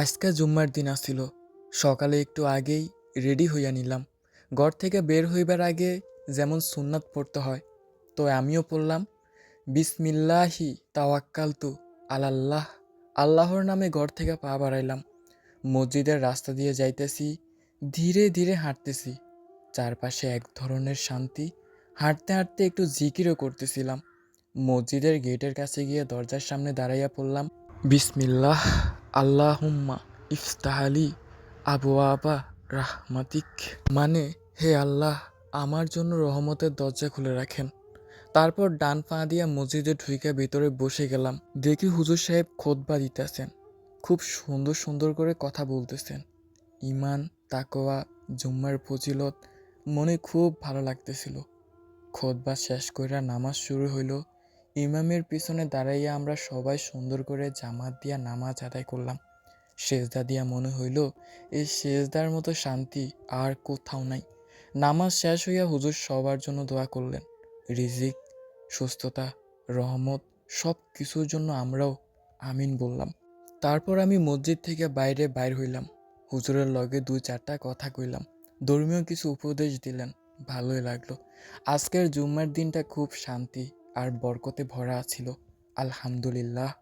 আজকে জুম্মার দিন আসিল। সকালে একটু আগেই রেডি হইয়া নিলাম। ঘর থেকে বের হইবার আগে যেমন সুন্নাত পড়তে হয়, তো আমিও পড়লাম, বিসমিল্লাহি তাওয়াক্কালতু আলাল্লাহ আল্লাহর নামে ঘর থেকে পা বাড়াইলাম। মসজিদের রাস্তা দিয়ে যাইতেছি, ধীরে ধীরে হাঁটতেছি। চারপাশে এক ধরনের শান্তি। হাঁটতে হাঁটতে একটু জিকিরও করতেছিলাম। মসজিদের গেটের কাছে গিয়ে দরজার সামনে দাঁড়াইয়া পড়লাম। বিসমিল্লাহ, আল্লাহুম্মা ইফতাহালি আবু আবা রাহমাতিক। মানে হে আল্লাহ, আমার জন্য রহমতের দরজা খুলে রাখেন। তারপর ডান পা দিয়া মসজিদে ঢুইকা ভিতরে বসে গেলাম। দেখি হুজুর সাহেব খোদবা দিতেছেন। খুব সুন্দর সুন্দর করে কথা বলতেছেন। ইমান তাকোয়া জুম্মার ফজিলত, মনে খুব ভালো লাগতেছিল। খোদবা শেষ কইরা নামাজ শুরু হইল। ইমামের পিছনে দাঁড়াইয়া আমরা সবাই সুন্দর করে জামাত দিয়া নামাজ আদায় করলাম। সেজদা দিয়া মনে হইল, এই সেজদার মতো শান্তি আর কোথাও নাই। নামাজ শেষ হইয়া হুজুর সবার জন্য দোয়া করলেন। রিজিক, সুস্থতা, রহমত সব কিছুর জন্য আমরাও আমিন বললাম। তারপর আমি মসজিদ থেকে বাইরে বাইর হইলাম। হুজুরের লগে দুই চারটা কথা কইলাম। ধর্মীয় কিছু উপদেশ দিলেন। ভালোই লাগল। আজকের জুম্মার দিনটা খুব শান্তি আর বরকতে ভরা ছিল। আলহামদুলিল্লাহ।